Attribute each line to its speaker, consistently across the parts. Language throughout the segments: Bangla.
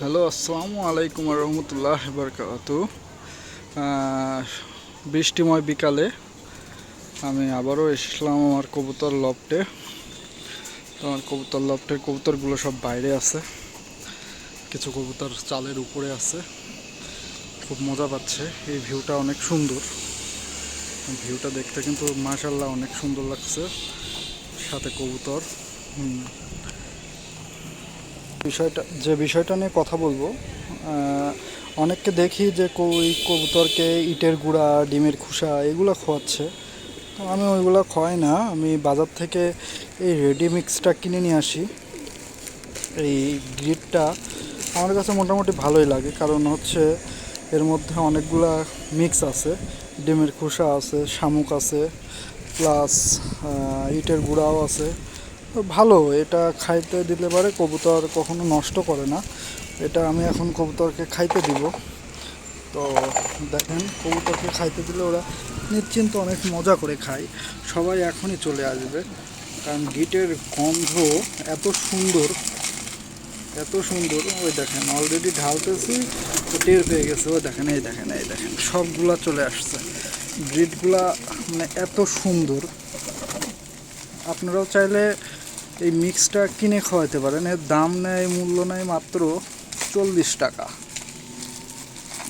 Speaker 1: হ্যালো, আসসালামু আলাইকুম রহমতুল্লাহ বরকাত বৃষ্টিময় বিকালে আমি আবারও এসেছিলাম আমার কবুতর লফটে। আমার কবুতর লফটের কবুতরগুলো সব বাইরে আছে। কিছু কবুতর চালের উপরে আছে। খুব মজা পাচ্ছে। এই ভিউটা অনেক সুন্দর। ভিউটা দেখতে কিন্তু মাশাল্লাহ অনেক সুন্দর লাগছে। সাথে কবুতর। হুম। বিষয়টা, যে বিষয়টা নিয়ে কথা বলব অনেককে দেখি যে কো- ওই কবুতরকে ইটের গুঁড়া, ডিমের খোসা এগুলো খোয়াচ্ছে। তো আমি ওইগুলো খোয়াই না, আমি বাজার থেকে এই রেডি মিক্সটা কিনে নিয়ে আসি। এই গ্রিডটা আমার কাছে মোটামুটি ভালোই লাগে, কারণ হচ্ছে এর মধ্যে অনেকগুলা মিক্স আছে। ডিমের খোসা আছে, শামুক আছে, প্লাস ইটের গুঁড়াও আছে। তো ভালো, এটা খাইতে দিলে পারে কবুতর কখনো নষ্ট করে না। এটা আমি এখন কবুতরকে খাইতে দিব। তো দেখেন, কবুতরকে খাইতে দিলে ওরা নিশ্চিন্ত অনেক মজা করে খায়। সবাই এখনই চলে আসবে। কারণ গিটের গন্ধ এত সুন্দর এত সুন্দর। ওই দেখেন অলরেডি ঢালতেছি, তো টের পেয়ে গেছে। ওই দেখেন, এই দেখেন এই দেখেন, সবগুলা চলে আসছে। গ্রিডগুলা মানে এত সুন্দর। আপনারাও চাইলে এই মিক্সটা কিনে খাওয়াতে পারেন। এর দাম নেয় মূল্য নেয় মাত্র চল্লিশ টাকা।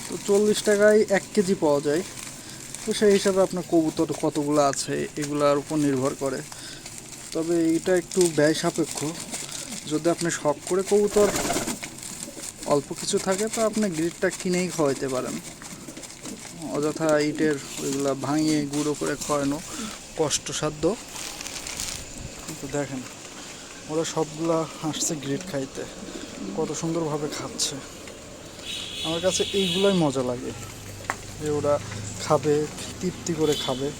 Speaker 1: তো চল্লিশ টাকায় এক কেজি পাওয়া যায়। তো সেই হিসাবে আপনার কবুতর কতগুলো আছে, এগুলার উপর নির্ভর করে। তবে এটা একটু ব্যয় সাপেক্ষ। যদি আপনি শখ করে কবুতর অল্প কিছু থাকে, তো আপনি গ্রিডটা কিনেই খাওয়াইতে পারেন। অযথা ইটের ওইগুলো ভাঙিয়ে গুঁড়ো করে খাওয়ানো কষ্টসাধ্য। কিন্তু দেখেন। ওরা সবগুলা আসছে গ্রিড খাইতে। কত সুন্দরভাবে খাচ্ছে। আমার কাছে এইগুলাই মজা লাগে। যে ওরা খাবে তৃপ্তি করে খাবে।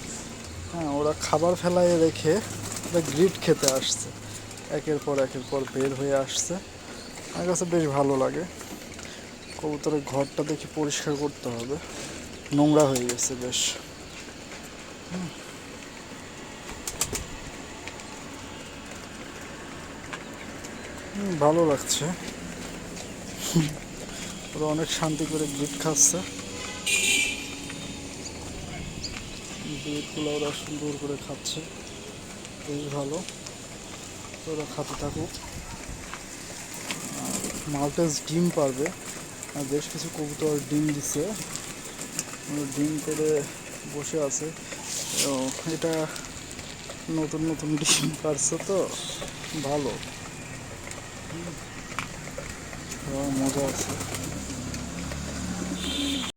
Speaker 1: হ্যাঁ ওরা খাবার ফেলায় রেখে ওরা গ্রিড খেতে আসছে। একের পর একের পর বের হয়ে আসছে। আমার কাছে বেশ ভালো লাগে। কবুতরের ঘরটা দেখি পরিষ্কার করতে হবে। নোংরা হয়ে গেছে বেশ। হুম, ভালো লাগছে। ওরা অনেক শান্তি করে গ্রিট খাচ্ছে। গ্রিটগুলো ওরা সুন্দর করে খাচ্ছে। বেশ ভালো। ওরা খাতে থাকুক। মাল্টেস ডিম পারবে। আর বেশ কিছু কবুতর ডিম দিছে। ডিম করে বসে আছে। এটা নতুন নতুন ডিম পারছে তো। ভালো। হুম, খাওয়ার মজা আছে